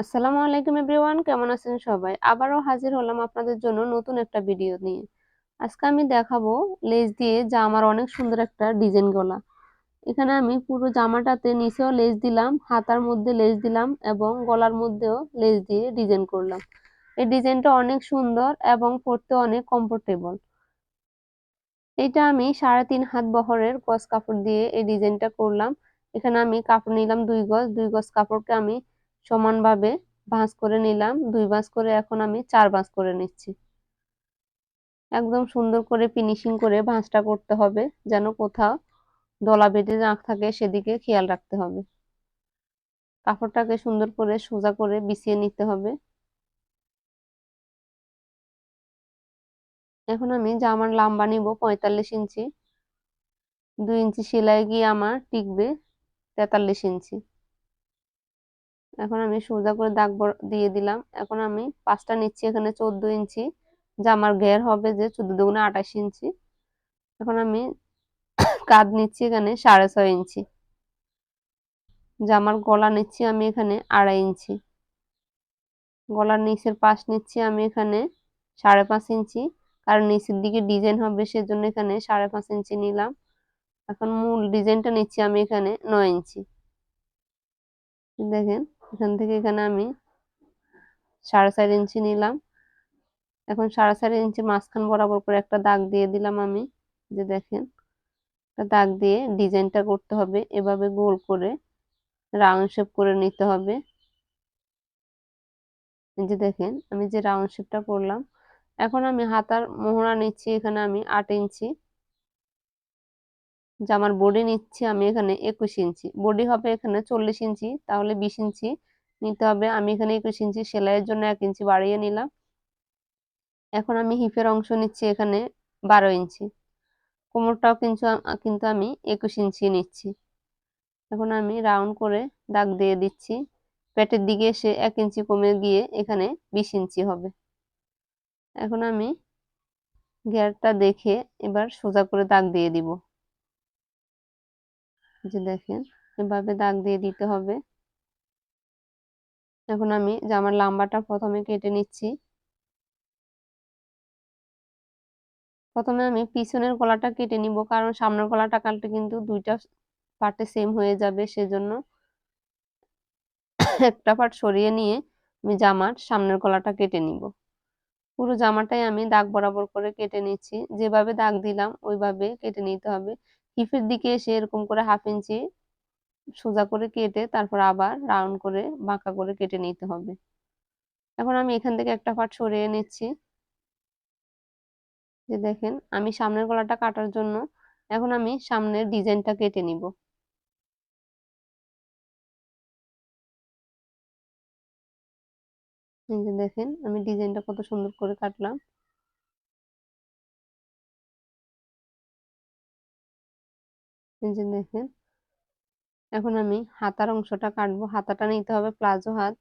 আসসালামু আলাইকুম এভরিওয়ান, কেমন আছেন সবাই? আবারও হাজির হলাম আপনাদের জন্য নতুন একটা ভিডিও নিয়ে। আজকে আমি দেখাবো লেস দিয়ে জামার অনেক সুন্দর একটা ডিজাইন গলা। এখানে আমি পুরো জামাটাতে নিচেও লেস দিলাম, হাতার মধ্যে লেস দিলাম এবং গলার মধ্যেও লেস দিয়ে ডিজাইন করলাম। এই ডিজাইনটা অনেক সুন্দর এবং পরতে অনেক কমফোর্টেবল এটা আমি সাড়ে তিন হাত বহরের গজ কাপড় দিয়ে এই ডিজাইনটা করলাম। এখানে আমি কাপড় নিলাম দুই গজ দুই গজ কাপড়কে আমি সমানভাবে ভাঁজ করে নিলাম, দুই ভাঁজ করে এখন আমি চার ভাঁজ করে নিচ্ছি। একদম সুন্দর করে ফিনিশিং করে ভাঁজটা করতে হবে, যেন কোথাও দলা বেঁধে না থাকে, সেদিকে খেয়াল রাখতে হবে। কাপড়টাকে সুন্দর করে সোজা করে বিছিয়ে নিতে হবে। এখন আমি জামার লাম্বা নিব পঁয়তাল্লিশ ইঞ্চি। দুই ইঞ্চি সেলাই গিয়ে আমার টিকবে তেতাল্লিশ ইঞ্চি। এখন আমি সোজা করে দাগ দিয়ে দিলাম। এখন আমি পাঁচটা নিচ্ছি, এখানে চোদ্দ ইঞ্চি। জামার ঘের হবে যে চোদ্দ দুগুণে আঠাশ ইঞ্চি। এখন আমি কাঁধ নিচ্ছি এখানে সাড়ে ছয় ইঞ্চি। জামার গলা নিচ্ছি আমি এখানে আড়াই ইঞ্চি। গলার নিচের পাশ নিচ্ছি আমি এখানে সাড়ে পাঁচ ইঞ্চি। কারণ নিচের দিকে ডিজাইন হবে সেজন্য এখানে সাড়ে পাঁচ ইঞ্চি নিলাম। এখন মূল ডিজাইনটা নিচ্ছি আমি এখানে নয় ইঞ্চি। দেখেন এখান থেকে এখানে আমি সাড়ে চার ইঞ্চি নিলাম। এখন সাড়ে চার ইঞ্চি মাঝখান বরাবর করে একটা দাগ দিয়ে দিলাম আমি, যে দেখেন, একটা দাগ দিয়ে ডিজাইনটা করতে হবে। এভাবে গোল করে রাউন্ড শেপ করে নিতে হবে। যে দেখেন, আমি যে রাউন্ড শেপটা করলাম, এখন আমি হাতার মোহরা নিচ্ছি এখানে আমি আট ইঞ্চি। জামার বডি নিচ্ছি আমি এখানে একুশ ইঞ্চি। বডি হবে এখানে চল্লিশ ইঞ্চি, তাহলে বিশ ইঞ্চি নিতে হবে। আমি এখানে একুশ ইঞ্চি সেলাইয়ের জন্য এক ইঞ্চি বাড়িয়ে নিলাম। এখন আমি হিপের অংশ নিচ্ছি এখানে বারো ইঞ্চি। কোমরটাও কিন্তু কিন্তু আমি একুশ ইঞ্চি নিচ্ছি। এখন আমি রাউন্ড করে দাগ দিয়ে দিচ্ছি। পেটের দিকে এসে এক ইঞ্চি কমে গিয়ে এখানে বিশ ইঞ্চি হবে। এখন আমি গিয়ারটা দেখে এবার সোজা করে দাগ দিয়ে দিব। যে দেখেন, এভাবে দাগ দিয়ে দিতে হবে। এখন আমি জামার লাম্বাটা প্রথমে কেটে নিচ্ছি। প্রথমে আমি পিছনের গলাটা কেটে নিব, কারণ সামনের গলাটা কাটলে কিন্তু দুইটা পার্টে সেম হয়ে যাবে, সেজন্য একটা পার্ট সরিয়ে নিয়ে আমি জামার সামনের গলাটা কেটে নিব। পুরো জামাটাই আমি দাগ বরাবর করে কেটে নিচ্ছি। যেভাবে দাগ দিলাম, ওইভাবে কেটে নিতে হবে। হিপের দিকে এসে এরকম করে হাফ ইঞ্চি সোজা করে কেটে তারপর আবার রাউন্ড করে বাঁকা করে কেটে নিতে হবে। এখন আমি এখান থেকে একটা পাট সরিয়ে নিচ্ছি। যে দেখেন, আমি সামনের গলাটা কাটার জন্য এখন আমি সামনের ডিজাইনটা কেটে নিব। দেখেন, আমি ডিজাইনটা কত সুন্দর করে কাটলাম। এই যে দেখেন, এখন আমি হাতার অংশটা কাটবো। হাতাটা নিতে হবে প্লাজো হাত।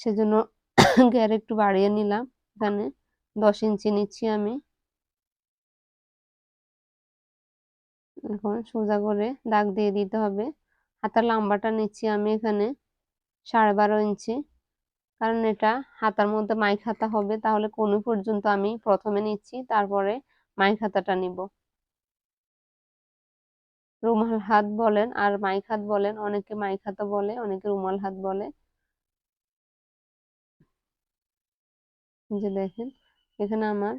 সেজন্য গ্যার একটু বাড়িয়ে নিলাম। এখানে দশ ইঞ্চি নিচ্ছি আমি। এখন সোজা করে দাগ দিয়ে দিতে হবে। হাতার লম্বাটা নিচ্ছি আমি এখানে সাড়ে বারো ইঞ্চি। কারণ এটা হাতার মধ্যে মাইক হাতা হবে, তাহলে কোন পর্যন্ত আমি প্রথমে নিচ্ছি, তারপরে মাইক হাতাটা নিব। রুমাল হাত বলেন আর মাইক হাত বলেন, অনেকে মাইক হাতা বলে, অনেকে রুমাল হাত বলে। যে দেখেন, এখানে আমার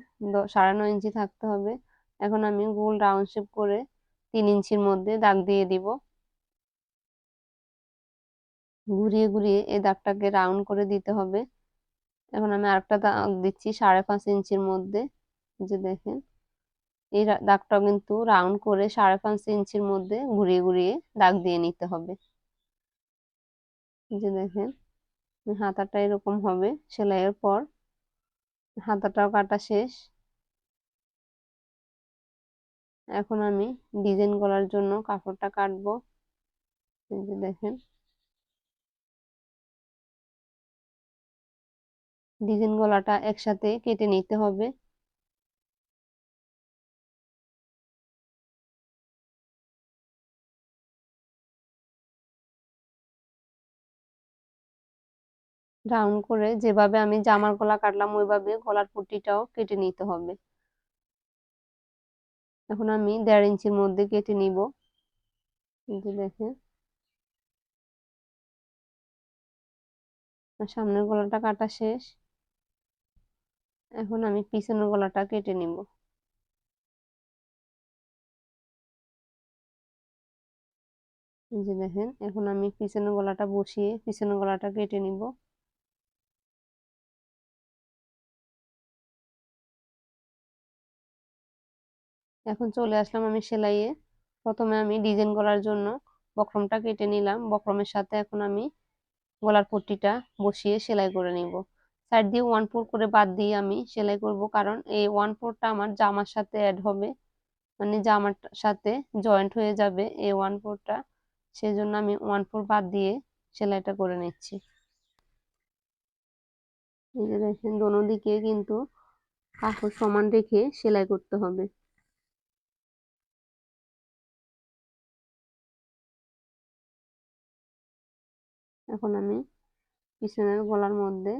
সাড়ে নয় ইঞ্চি থাকতে হবে। এখন আমি গোল রাউন্ড শেপ করে তিন ইঞ্চির মধ্যে দাগ দিয়ে দিব। ঘুরিয়ে ঘুরিয়ে এই দাগটাকে রাউন্ড করে দিতে হবে। এখন আমি আরেকটা দাগ দিচ্ছি সাড়ে পাঁচ ইঞ্চির মধ্যে। যে দেখেন এই দাগটা কিন্তু রাউন্ড করে সাড়ে পাঁচ ইঞ্চির মধ্যে ঘুরিয়ে ঘুরিয়ে দাগ দিয়ে নিতে হবে। যে দেখেন, হাতাটা এরকম হবে সেলাইয়ের পর। হাতাটাও কাটা শেষ। এখন আমি ডিজাইন করার জন্য কাপড়টা কাটবো। যে দেখেন। ডিজাইন গলাটা একসাথে কেটে নিতে হবে। রাউন্ড করে যেভাবে আমি জামার গলা কাটলাম, ওইভাবে গলার পট্টিটাও কেটে নিতে হবে। এখন আমি দেড় ইঞ্চির মধ্যে কেটে নিব। দেখেন। সামনের গলাটা কাটা শেষ। এখন আমি পিছনের গলাটা কেটে নিব। যে দেখেন, এখন আমি পিছনের গলাটা বসিয়ে পিছনের গলাটা কেটে নিব। এখন চলে আসলাম আমি সেলাইয়ে। প্রথমে আমি ডিজাইন করার জন্য বক্রমটা কেটে নিলাম। বক্রমের সাথে এখন আমি গলার পট্টিটা বসিয়ে সেলাই করে নিব। সাইড দিয়ে ওয়ান ফোর করে বাদ দিয়ে আমি সেলাই করব কারণ এই ওয়ান ফোরটা আমার জামার সাথে অ্যাড হবে। মানে জামার সাথে জয়েন্ট হয়ে যাবে এই ওয়ান ফোরটা সেই জন্য আমি ওয়ান ফোর বাদ দিয়ে সেলাইটা করে নিচ্ছি। দেখেন, দোনো দিকে কিন্তু কাপড় সমান রেখে সেলাই করতে হবে। এখন আমি পিছনের গলার মধ্যে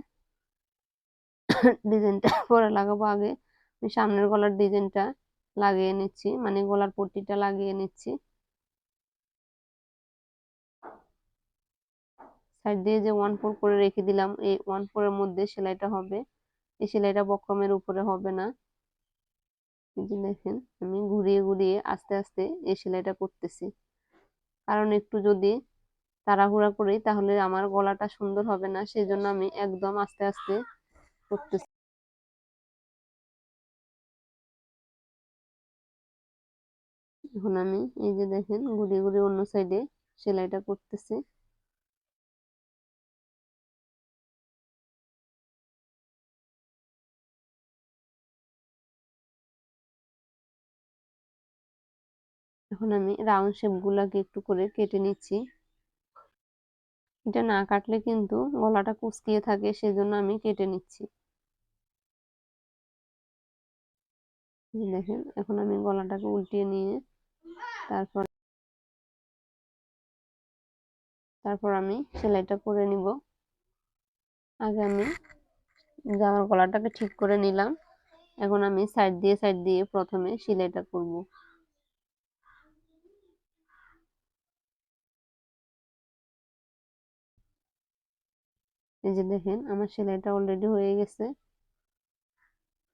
ডিজাইনটা পরে লাগাবো আগে। আমি সামনের গলার ডিজাইনটা লাগিয়ে নিচ্ছি মানে গলার পট্টিটা লাগিয়ে নিচ্ছি। সাইড দিয়ে যে ওয়ান ফোর করে রেখে দিলাম, এই ওয়ান ফোরের মধ্যে সেলাইটা হবে। এই সেলাইটা বক্রমের উপরে হবে না। দেখেন, আমি ঘুরিয়ে ঘুরিয়ে আস্তে আস্তে এই সেলাইটা করতেছি। কারণ একটু যদি তাড়াহুড়া করি তাহলে আমার গলাটা সুন্দর হবে না সেই জন্য আমি একদম আস্তে আস্তে করতেছি। এখন আমি এই যে দেখেন, ঘুরিয়ে ঘুরিয়ে অন্য সাইডে সেলাইটা করতেছি। এখন আমি রাউন্ড শেপ গুলাকে একটু করে কেটে নিচ্ছি। এটা না কাটলে কিন্তু গলাটা কুচকিয়ে থাকে, সেজন্য আমি কেটে নিচ্ছি। দেখেন, এখন আমি গলাটাকে উল্টিয়ে নিয়ে তারপর তারপর আমি সেলাইটা করে নিব। আগে আমি জামার গলাটাকে ঠিক করে নিলাম। এখন আমি সাইড দিয়ে সাইড দিয়ে প্রথমে সেলাইটা করব। এই যে দেখেন, আমার সেলাইটা অলরেডি হয়ে গেছে।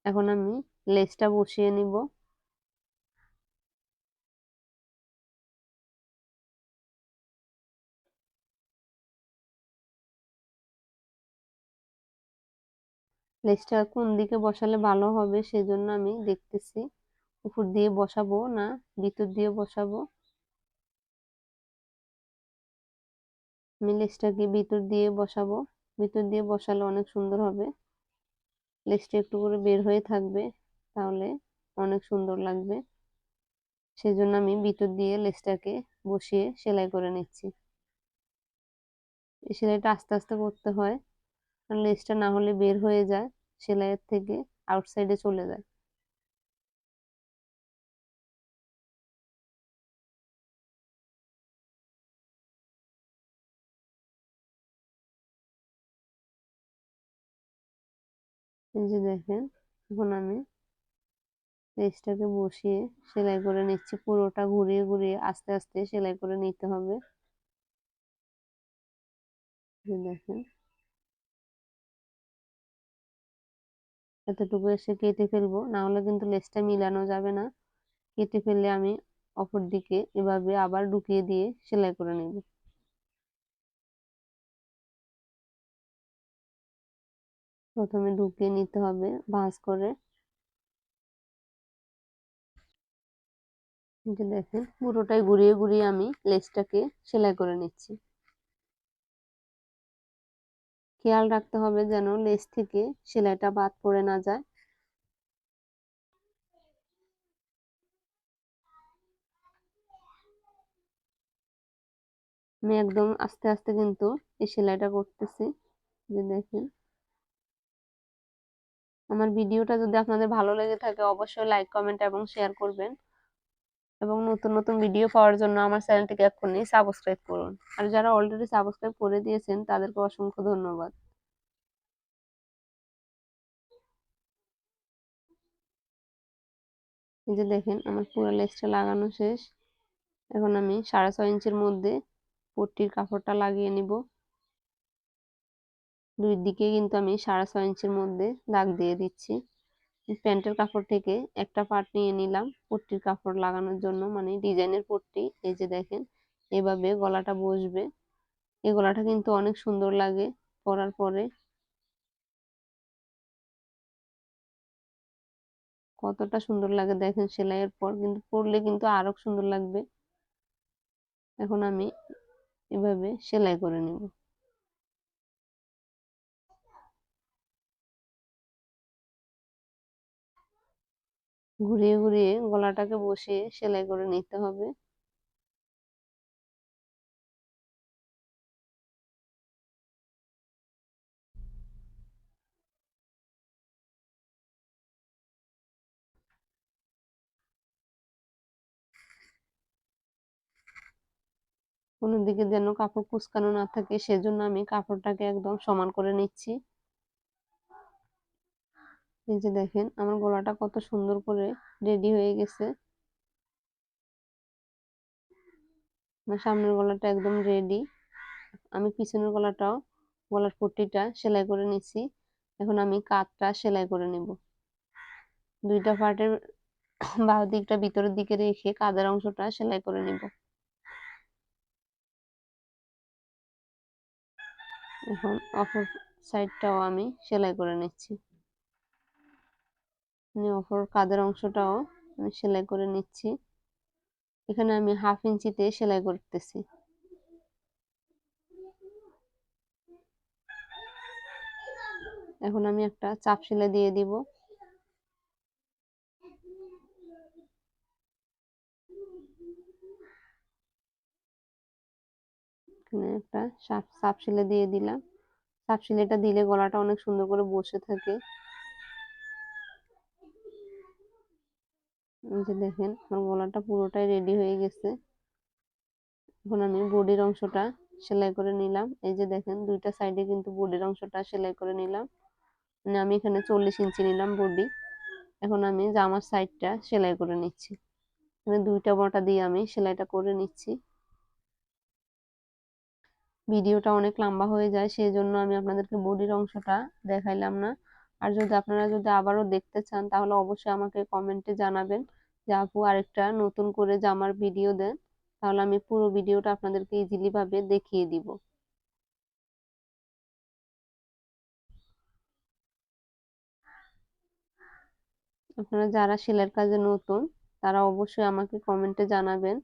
এখন আমি লেসটা বসিয়ে নিব। লেসটা কোন দিকে বসালে ভালো হবে সেজন্য আমি দেখতেছি। উপর দিয়ে বসাবো না, ভিতর দিয়ে বসাবো। আমি লেসটাকে ভিতর দিয়ে বসাবো। ভিতর দিয়ে বসালে অনেক সুন্দর হবে। লেসটা একটু করে বের হয়ে থাকবে, তাহলে অনেক সুন্দর লাগবে। সেজন্য আমি ভিতর দিয়ে লেসটাকে বসিয়ে সেলাই করে নিচ্ছি। এই সেলাইটা আস্তে আস্তে করতে হয়। কারণ লেসটা না হলে বের হয়ে যায়, সেলাইয়ের থেকে আউটসাইডে চলে যায়। এই যে দেখেন, এখন আমি লেসটাকে বসিয়ে সেলাই করে নিচ্ছি। পুরোটা ঘুরিয়ে ঘুরিয়ে আস্তে আস্তে সেলাই করে নিতে হবে। দেখেন। এতটুকু এসে কেটে ফেলব, না হলে কিন্তু লেসটা মিলানো যাবে না। কেটে ফেললে আমি অপর দিকে এভাবে আবার ঢুকিয়ে দিয়ে সেলাই করে নেব। প্রথমে ঢুকিয়ে নিতে হবে ভাঁজ করে। যে দেখেন, পুরোটাই ঘুরিয়ে ঘুরিয়ে আমি লেসটাকে সেলাই করে নিচ্ছি। খেয়াল রাখতে হবে যেন লেস থেকে সেলাইটা বাদ পড়ে না যায়। আমি একদম আস্তে আস্তে কিন্তু এই সেলাইটা করতেছি। যে দেখেন আমার ভিডিওটা যদি আপনাদের ভালো লেগে থাকে, অবশ্যই লাইক কমেন্ট এবং শেয়ার করবেন। এবং নতুন নতুন ভিডিও পাওয়ার জন্য আমার চ্যানেলটিকে এক্ষুনি সাবস্ক্রাইব করুন। আর যারা অলরেডি সাবস্ক্রাইব করে দিয়েছেন, তাদেরকে অসংখ্য ধন্যবাদ। এই যে দেখেন, আমার পুরো লেসটা লাগানো শেষ। এখন আমি সাড়ে ছয় ইঞ্চির মধ্যে পট্টির কাপড়টা লাগিয়ে নিব। দুই দিকে কিন্তু আমি সাড়ে ছয় ইঞ্চির মধ্যে দাগ দিয়ে দিচ্ছি। প্যান্টের কাপড় থেকে একটা পার্ট নিয়ে নিলাম পট্টির কাপড় লাগানোর জন্য মানে ডিজাইনের পট্টি, এই যে দেখেন, এভাবে গলাটা বসবে। এই গলাটা কিন্তু অনেক সুন্দর লাগে পরার পরে। কতটা সুন্দর লাগে দেখেন সেলাইয়ের পর, কিন্তু পরলে কিন্তু আরও সুন্দর লাগবে। এখন আমি এভাবে সেলাই করে নেব। ঘুরিয়ে ঘুরিয়ে গলাটাকে বসিয়ে সেলাই করে নিতে হবে। কোনো দিকে যেন কাপড় কুচকানো না থাকে, সেজন্য আমি কাপড়টাকে একদম সমান করে নিচ্ছি। এই যে দেখেন, আমার গলাটা কত সুন্দর করে রেডি হয়ে গেছে। আমার সামনের গলাটা একদম রেডি। আমি পিছনের গলাটাও, গলার পট্টিটা সেলাই করে নিচ্ছি এখন আমি কাতটা সেলাই করে নেব। দুইটা পার্টের বাহু দিকটা ভিতরের দিকে রেখে কাদের অংশটা সেলাই করে নিব। এখন অপর সাইডটাও আমি সেলাই করে নিচ্ছি। অপর কাদের অংশটাও আমি সেলাই করে নিচ্ছি। এখানে আমি হাফ ইঞ্চিতে সেলাই করতেছি। এখন আমি একটা চাপ সেলাই দিয়ে দিব। এখানে একটা চাপ সেলাই দিয়ে দিলাম। চাপ সেলাইটা দিলে গলাটা অনেক সুন্দর করে বসে থাকে। যে দেখেন, আমার গলাটা পুরোটাই রেডি হয়ে গেছে। এখন আমি বডির অংশটা সেলাই করে নিলাম। এই যে দেখেন, দুইটা সাইডে কিন্তু বডির অংশটা সেলাই করে নিলাম। মানে আমি এখানে চল্লিশ ইঞ্চি নিলাম বডি। এখন আমি জামার সাইডটা সেলাই করে নিচ্ছি। এখানে দুইটা বটা দিয়ে আমি সেলাইটা করে নিচ্ছি। ভিডিওটা অনেক লম্বা হয়ে যায়, সেই জন্য আমি আপনাদেরকে বডির অংশটা দেখাইলাম না। আর যদি আপনারা যদি আবারও দেখতে চান, তাহলে অবশ্যই আমাকে কমেন্টে জানাবেন যে, আপু, আরেকটা নতুন করে জামার ভিডিও দেন, তাহলে আমি পুরো ভিডিওটা আপনাদেরকে ইজিলি ভাবে দেখিয়ে দিব। আপনারা যারা সেলাইয়ের কাজে নতুন, তারা অবশ্যই আমাকে কমেন্টে জানাবেন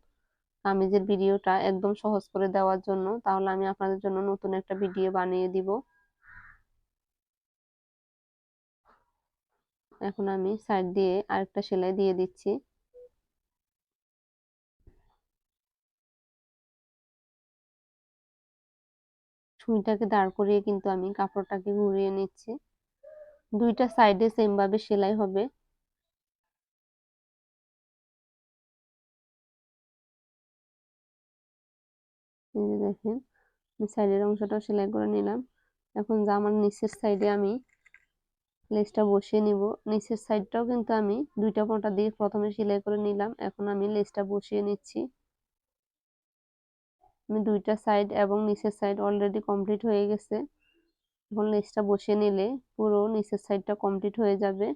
কামিজের ভিডিওটা একদম সহজ করে দেওয়ার জন্য, তাহলে আমি আপনাদের জন্য নতুন একটা ভিডিও বানিয়ে দিব। এখন আমি সাইড দিয়ে আরেকটা সেলাই দিয়ে দিচ্ছি। সুইটাকে দাঁড় করিয়ে কিন্তু আমি কাপড়টাকে ঘুরিয়ে নিচ্ছি। দুইটা সাইডে সেম ভাবে সেলাই হবে। দেখেন সাইডের অংশটা সেলাই করে নিলাম। এখন জামার নিচের সাইডে আমি লেসটা বসিয়ে নিব। নিচের সাইডটাও কিন্তু আমি দুইটা পোঁটা দিয়ে প্রথমে সেলাই করে নিলাম। এখন আমি লেসটা বসিয়ে নিচ্ছি। আমি দুইটা সাইড এবং নিচের সাইড অলরেডি কমপ্লিট হয়ে গেছে। এখন লেসটা বসিয়ে নিলে পুরো নিচের সাইডটা কমপ্লিট হয়ে যাবে।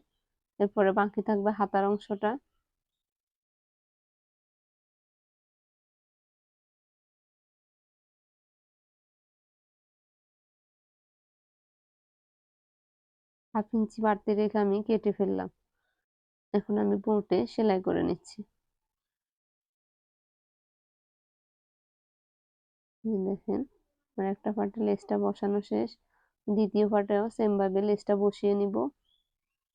এরপরে বাকি থাকবে হাতার অংশটা। হাফ ইঞ্চি বাড়তি রেখে আমি কেটে ফেললাম। এখন আমি বোটে সেলাই করে নিচ্ছি। দেখেন, আমার একটা পার্টে লেসটা বসানো শেষ। দ্বিতীয় পার্টেও সেম ভাবে লেসটা বসিয়ে নিব।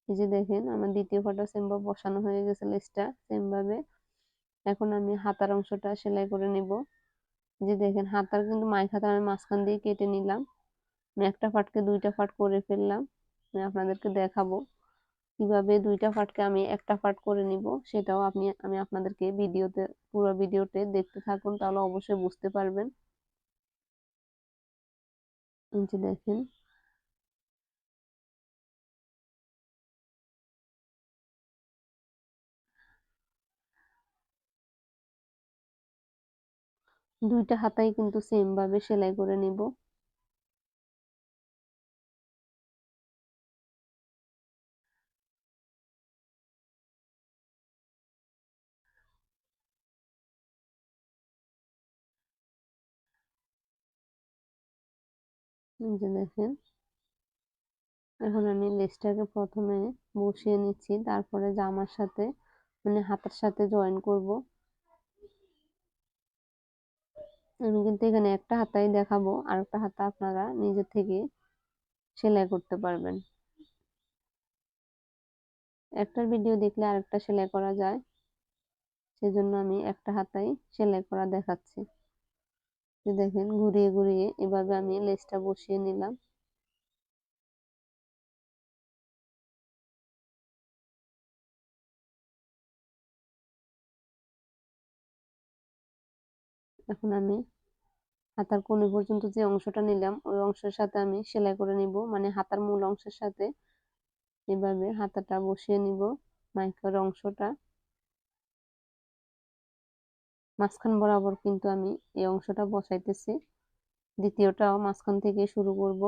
এই যে দেখেন, আমার দ্বিতীয় পার্টও সেম ভাবে বসানো হয়ে গেছে লেসটা সেম ভাবে এখন আমি হাতার অংশটা সেলাই করে নিব। যে দেখেন, হাতার কিন্তু মাইক হাতা আমি মাঝখান দিয়ে কেটে নিলাম। একটা পার্টকে দুইটা পার্ট করে ফেললাম। আপনাদেরকে দেখাবো। কীভাবে দুইটা পার্টকে আমি একটা পার্ট করে নিব, সেটাও আপনি, আমি আপনাদেরকে ভিডিওতে, পুরো ভিডিওতে দেখতে থাকুন, তাহলে অবশ্যই বুঝতে পারবেন। যে দেখেন। দুইটা হাতাই কিন্তু সেম ভাবে সেলাই করে নিব। যে দেখেন, এখন আমি লেসটাকে প্রথমে বসিয়ে নিচ্ছি, তারপরে জামার সাথে মানে হাতের সাথে জয়েন করব। আমি কিন্তু এখানে একটা হাতাই দেখাবো, আর একটা হাতা আপনারা নিজে থেকে সেলাই করতে পারবেন। একটার ভিডিও দেখলে আরেকটা সেলাই করা যায়, সেজন্য আমি একটা হাতাই সেলাই করা দেখাচ্ছি। দেখেন ঘুরিয়ে ঘুরিয়ে এভাবে আমি লেসটা বসিয়ে নিলাম। এখন আমি হাতার কোণে পর্যন্ত যে অংশটা নিলাম, ওই অংশের সাথে আমি সেলাই করে নিব। মানে হাতার মূল অংশের সাথে এভাবে হাতাটা বসিয়ে নিব, মাইকার অংশটা। মাঝখান বরাবর কিন্তু আমি এই অংশটা বসাইতেছি। দ্বিতীয়টাও মাঝখান থেকে শুরু করব।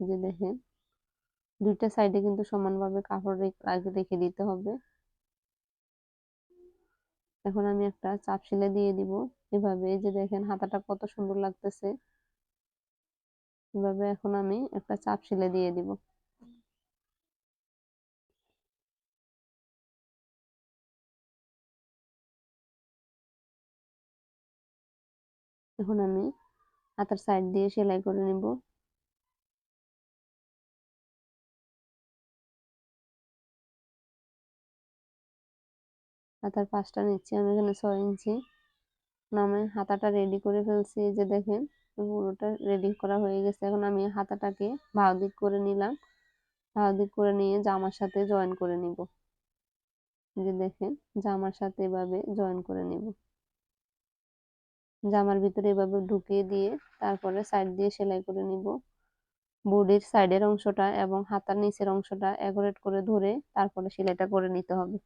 যে দেখেন, দুইটা সাইডে কিন্তু সমানভাবে কাপড় রেখে দিতে হবে। এখন আমি একটা চাপ সেলাই দিয়ে দিব। এভাবে যে দেখেন, হাতাটা কত সুন্দর লাগতেছে। এভাবে এখন আমি একটা চাপ সেলাই দিয়ে দিব। এখন আমি হাতার সাইড দিয়ে সেলাই করে নিব। হাতার পাঁচটা নিচ্ছি, আমি এখানে ছয় ইঞ্চি। নামে হাতাটা রেডি করে ফেলছি, এই যে দেখেন, পুরোটা রেডি করা হয়ে গেছে। এখন আমি হাতাটাকে ভাও দিক করে নিলাম। ভাও দিক করে নিয়ে জামার সাথে জয়েন করে নিব। যে দেখেন, জামার সাথে এভাবে জয়েন করে নিব। জামার ভিতরে এভাবে ঢুকিয়ে দিয়ে তারপরে সাইড দিয়ে সেলাই করে নিব। বডির সাইডের অংশটা এবং হাতার নিচের অংশটা অ্যাকোরেট করে ধরে তারপরে সেলাইটা করে নিতে হবে।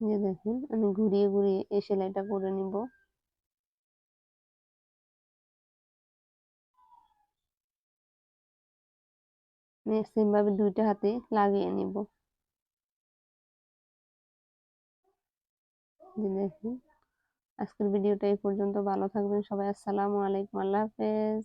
যে দেখেন, আমি ঘুরিয়ে ঘুরিয়ে এই সেলাইটা করে নিব। সেম ভাবে দুইটা হাতে লাগিয়ে নিব। যে দেখেন, আজকের ভিডিওটা এই পর্যন্ত। ভালো থাকবেন সবাই। আসসালামু আলাইকুম। আল্লাহ হাফেজ।